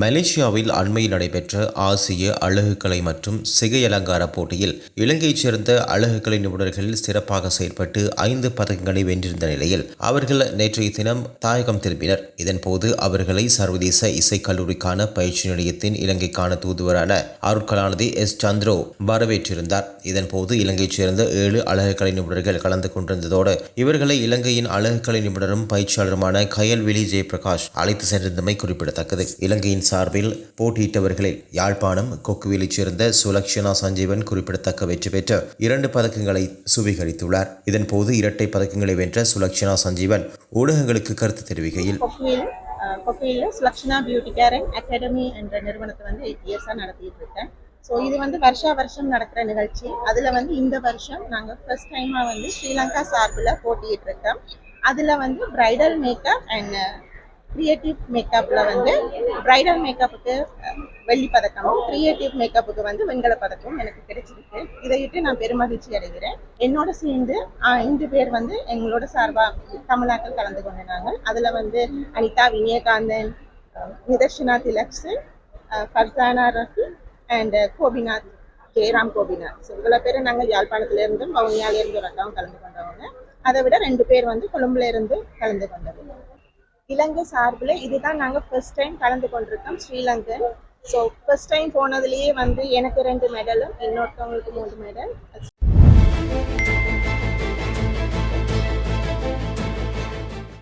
மலேசியாவில் அண்மையில் நடைபெற்ற ஆசிய அழகுக்கலை மற்றும் சிகை அலங்கார போட்டியில் இலங்கையைச் சேர்ந்த அழகுக்கலை நிபுணர்கள் சிறப்பாக செயல்பட்டு ஐந்து பதக்கங்களை வென்றிருந்த நிலையில் அவர்கள் நேற்றைய தினம் தாயகம் திரும்பினர். இதன்போது அவர்களை சர்வதேச இசைக்கல்லூரிக்கான பயிற்சி நிலையத்தின் இலங்கைக்கான தூதுவரான அருட்கலாநிதி எஸ். சந்திரோ வரவேற்றிருந்தார். இதன்போது இலங்கையைச் சேர்ந்த ஏழு அழகுக்கலை நிபுணர்கள் கலந்து கொண்டிருந்ததோடு இவர்களை இலங்கையின் அழகுக்கலை நிபுணரும் பயிற்சியாளருமான கயல்விழி ஜெயபிரகாஷ் அழைத்து சென்றிருந்தமை குறிப்பிடத்தக்கது. இலங்கையின் சார்பில் போட்டியிட்டவர்களில் யாழ்ப்பாணம் கொக்குவிலைச் சேர்ந்த சுலக்ஷனா சஞ்சீவன் குறிப்பிடத்தக்க வெற்றி பெற்று இரண்டு பதக்கங்களை சுவீகரித்துள்ளார். இதன்போது இரட்டை பதக்கங்களை வென்ற சுலக்ஷனா சஞ்சீவன் ஊடகங்களுக்கு கருத்து தெரிவிக்கையில் கொக்கையில் Sulakshana beauty care and academy என்ற நிறுவனத்தை வந்து எயிட் இயர்ஸாக நடத்திட்டு இருக்கேன் ஸோ இது வந்து வருஷா வருஷம் நடக்கிற நிகழ்ச்சி. அதில் வந்து இந்த வருஷம் நாங்கள் ஃபர்ஸ்ட் டைமாக வந்து ஸ்ரீலங்கா சார்பில் போட்டியிட்டு இருக்கோம் அதில் வந்து பிரைடல் மேக்கப் அண்ட் கிரியேட்டிவ் மேக்கப்பில் வந்து பிரைடல் மேக்கப்புக்கு வெள்ளி பதக்கமும் கிரியேட்டிவ் மேக்கப்புக்கு வந்து வெண்கல பதக்கமும் எனக்கு கிடைச்சிருக்கு. இதையிட்டு நான் பெருமகிழ்ச்சி அடைகிறேன். என்னோட சேர்ந்து ஐந்து பேர் வந்து எங்களோட சார்பாக தமிழ்நாட்டில் கலந்து கொண்டிருந்தாங்க. அதில் வந்து அனிதா விஜயகாந்தன் நிதர்ஷனா திலக்ஷன் ஃபர்சானா ரஃபி அண்ட் கோபிநாத் ஜெயராம் கோபிநாத். ஸோ இவ்வளோ பேர் நாங்கள் யாழ்ப்பாணத்துல இருந்தும் வவுனியால ஒரு அக்காவும் கலந்து கொண்டவங்க. அதை விட ரெண்டு பேர் வந்து கொழும்புலேருந்து கலந்து கொண்டது. இலங்கை சார்பில் இதுதான் நாங்கள் ஃபர்ஸ்ட் டைம் கலந்து கொண்டிருக்கோம் Sri Lankan so first time போனதுலேயே வந்து எனக்கு ரெண்டு மெடலும் இன்னொருத்தவங்களுக்கு மூணு மெடல்